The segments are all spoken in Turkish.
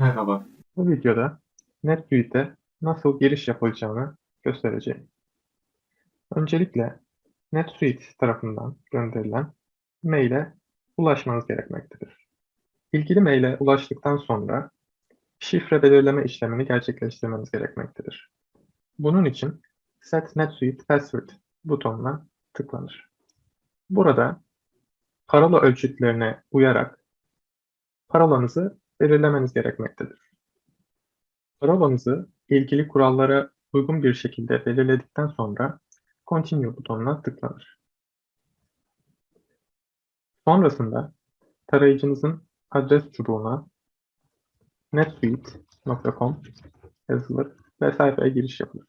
Merhaba. Bu videoda NetSuite'e nasıl giriş yapılacağını göstereceğim. Öncelikle NetSuite tarafından gönderilen maile ulaşmanız gerekmektedir. İlgili maile ulaştıktan sonra şifre belirleme işlemini gerçekleştirmeniz gerekmektedir. Bunun için Set NetSuite Password butonuna tıklanır. Burada parola ölçütlerine uyarak parolanızı belirlemeniz gerekmektedir. Parolanızı ilgili kurallara uygun bir şekilde belirledikten sonra Continue butonuna tıklanır. Sonrasında tarayıcınızın adres çubuğuna netsuite.com yazılır ve sayfaya giriş yapılır.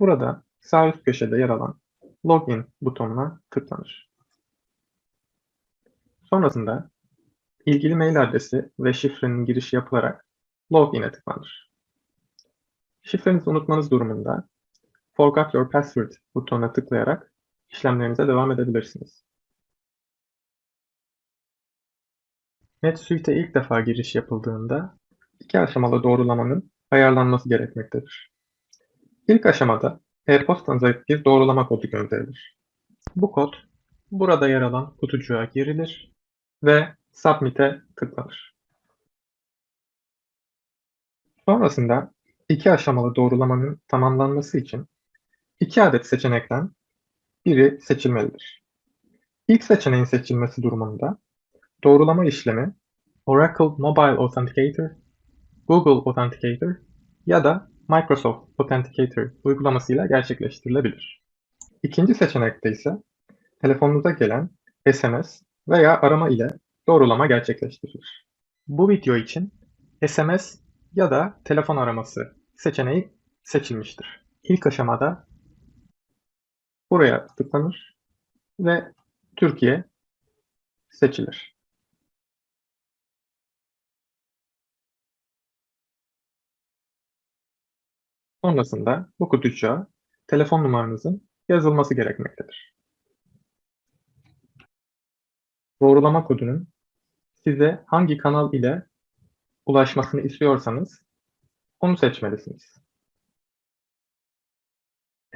Burada sağ üst köşede yer alan Login butonuna tıklanır. Sonrasında ilgili mail adresi ve şifrenin girişi yapılarak Login'e tıklanır. Şifrenizi unutmanız durumunda Forgot Your Password butonuna tıklayarak işlemlerinize devam edebilirsiniz. NetSuite'e ilk defa giriş yapıldığında iki aşamalı doğrulamanın ayarlanması gerekmektedir. İlk aşamada e-postanıza bir doğrulama kodu gönderilir. Bu kod burada yer alan kutucuğa girilir ve Submit'e tıklanır. Sonrasında iki aşamalı doğrulamanın tamamlanması için iki adet seçenekten biri seçilmelidir. İlk seçeneğin seçilmesi durumunda doğrulama işlemi Oracle Mobile Authenticator, Google Authenticator ya da Microsoft Authenticator uygulamasıyla gerçekleştirilebilir. İkinci seçenekte ise telefonunuza gelen SMS veya arama ile doğrulama gerçekleştirilir. Bu video için SMS ya da telefon araması seçeneği seçilmiştir. İlk aşamada buraya tıklanır ve Türkiye seçilir. Sonrasında bu kutucuğa telefon numaranızın yazılması gerekmektedir. Doğrulama kodunun size hangi kanal ile ulaşmasını istiyorsanız onu seçmelisiniz.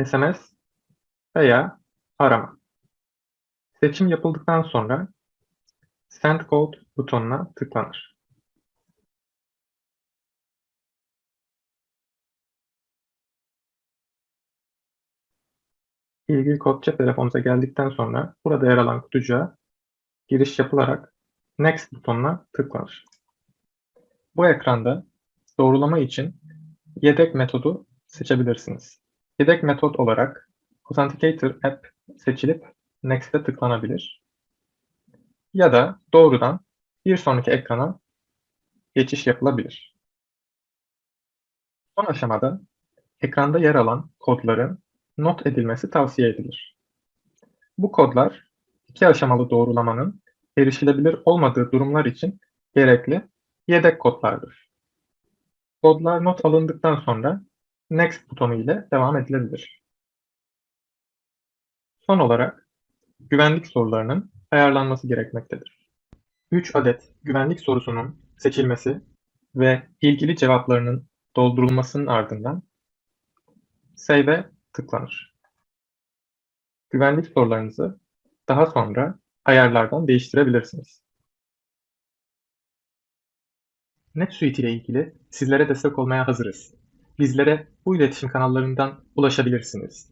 SMS veya arama. Seçim yapıldıktan sonra Send Code butonuna tıklanır. İlgili kod cep geldikten sonra burada yer alan kutucuğa giriş yapılarak Next butonuna tıklanır. Bu ekranda doğrulama için yedek metodu seçebilirsiniz. Yedek metot olarak Authenticator App seçilip Next'e tıklanabilir. Ya da doğrudan bir sonraki ekrana geçiş yapılabilir. Son aşamada ekranda yer alan kodların not edilmesi tavsiye edilir. Bu kodlar iki aşamalı doğrulamanın erişilebilir olmadığı durumlar için gerekli yedek kodlardır. Kodlar not alındıktan sonra Next butonu ile devam edilebilir. Son olarak güvenlik sorularının ayarlanması gerekmektedir. 3 adet güvenlik sorusunun seçilmesi ve ilgili cevaplarının doldurulmasının ardından Save'e tıklanır. Güvenlik sorularınızı daha sonra ayarlardan değiştirebilirsiniz. NetSuite ile ilgili sizlere destek olmaya hazırız. Bizlere bu iletişim kanallarından ulaşabilirsiniz.